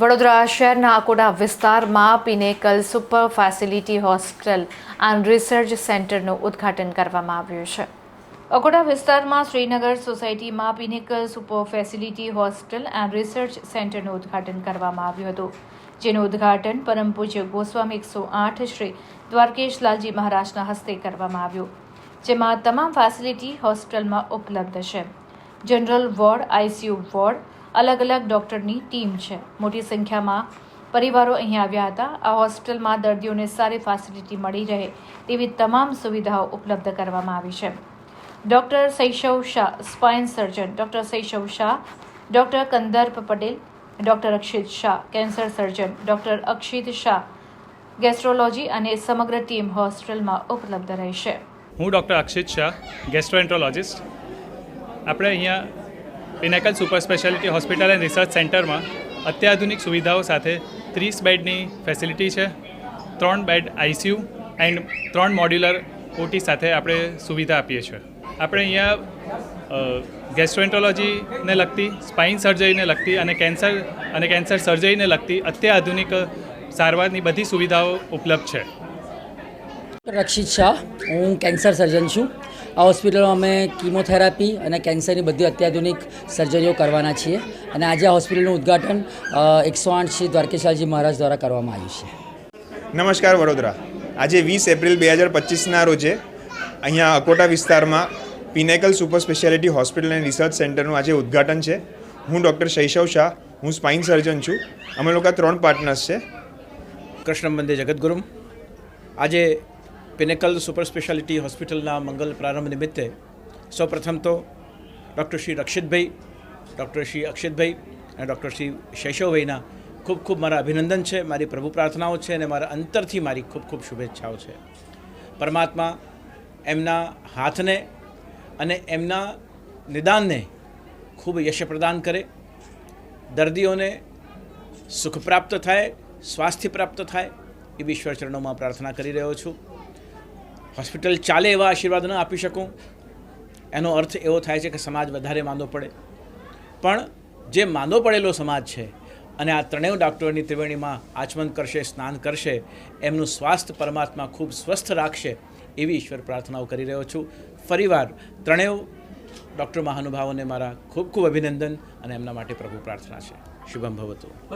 વડોદરા શહેરના અકોડા વિસ્તારમાં Pinnacle super facility hospital and research સેન્ટરનું ઉદ્ઘાટન કરવામાં આવ્યું છે. અકોડા વિસ્તારમાં શ્રીનગર સોસાયટીમાં Pinnacle super facility hospital and research સેન્ટરનું ઉદ્ઘાટન કરવામાં આવ્યું હતું. જેનું ઉદ્ઘાટન પરમ પૂજ્ય ગોસ્વામી એકસો આઠ શ્રી દ્વારકેશ લાલજી મહારાજના હસ્તે કરવામાં આવ્યું. જેમાં તમામ ફેસિલિટી હોસ્પિટલમાં ઉપલબ્ધ છે. જનરલ વોર્ડ આઈસીયુ વોર્ડ અલગ અલગ ડૉક્ટરની ટીમ છે. મોટી સંખ્યામાં પરિવારો અહીં આવ્યા હતા. આ હોસ્પિટલમાં દર્દીઓને સારી ફેસિલિટી મળી રહે તેવી તમામ સુવિધાઓ ઉપલબ્ધ કરવામાં આવી છે. Doctor Saishav Shah, spine surgeon. Doctor Saishav Shah, doctor Kandarp Patel, doctor Akshit Shah, cancer surgeon. Doctor Akshit Shah, gastrology અને સમગ્ર ટીમ હોસ્પિટલમાં ઉપલબ્ધ રહેશે. હું ડૉક્ટર અક્ષિત શાહ, ગેસ્ટ્રોએન્ટ્રોલોજિસ્ટ. આપણે અહીંયા Pinnacle super speciality hospital and research સેન્ટરમાં અત્યાધુનિક સુવિધાઓ સાથે ત્રીસ બેડની ફેસિલિટી છે, ત્રણ બેડ આઈસીયુ એન્ડ ત્રણ મોડ્યુલર ઓટી સાથે આપણે સુવિધા આપીએ છીએ. આપણે અહીંયા ગેસ્ટ્રોએન્ટ્રોલોજીને લગતી સ્પાઇન સર્જરીને લગતી અને કેન્સર અને કેન્સર સર્જરીને લગતી અત્યાધુનિક સારવારની બધી સુવિધાઓ ઉપલબ્ધ છે. રક્ષિત શાહ, હું કેન્સર સર્જન છું. આ હોસ્પિટલમાં અમે કીમોથેરાપી અને કેન્સરની બધી અત્યાધુનિક સર્જરીઓ કરવાના છીએ અને આજે આ હોસ્પિટલનું ઉદ્ઘાટન એકસો આઠ શ્રી દ્વારકેશાલજી મહારાજ દ્વારા કરવામાં આવ્યું છે. નમસ્કાર વડોદરા. આજે વીસ એપ્રિલ બે હજાર પચીસના રોજે અહીંયા અકોટા વિસ્તારમાં Pinnacle super speciality hospital and research સેન્ટરનું આજે ઉદ્ઘાટન છે. હું ડૉક્ટર શૈશવ શાહ હું સ્પાઇન સર્જન છું. અમે લોકો ત્રણ પાર્ટનર્સ છે. કૃષ્ણ મંદિર જગદગુરુમ આજે પિનેકલ સુપર સ્પેશિયાલિટી હોસ્પિટલના મંગલ પ્રારંભ નિમિત્તે સૌપ્રથમ તો ડૉક્ટર શ્રી રક્ષિતભાઈ ડૉક્ટર શ્રી અક્ષિતભાઈ અને ડૉક્ટર શ્રી શૈશવભાઈના ખૂબ ખૂબ મારા અભિનંદન છે, મારી પ્રભુ પ્રાર્થનાઓ છે, અને મારા અંતરથી મારી ખૂબ ખૂબ શુભેચ્છાઓ છે. પરમાત્મા એમના હાથને અને એમના નિદાનને ખૂબ યશ પ્રદાન કરે. દર્દીઓને સુખ પ્રાપ્ત થાય, સ્વાસ્થ્ય પ્રાપ્ત થાય એ ઈશ્વર ચરણોમાં પ્રાર્થના કરી રહ્યો છું. હોસ્પિટલ ચાલે એવા આશીર્વાદ ન આપી શકું? એનો અર્થ એવો થાય છે કે સમાજ વધારે માંદો પડે. પણ જે માંદો પડેલો સમાજ છે અને આ ત્રણેય ડૉક્ટરોની ત્રિવેણીમાં આચમન કરશે, સ્નાન કરશે, એમનું સ્વાસ્થ્ય પરમાત્મા ખૂબ સ્વસ્થ રાખશે એવી ઈશ્વર પ્રાર્થનાઓ કરી રહ્યો છું. ફરીવાર ત્રણેય ડૉક્ટર મહાનુભાવોને મારા ખૂબ ખૂબ અભિનંદન અને એમના માટે પ્રભુ પ્રાર્થના છે. શુભમ ભવતું.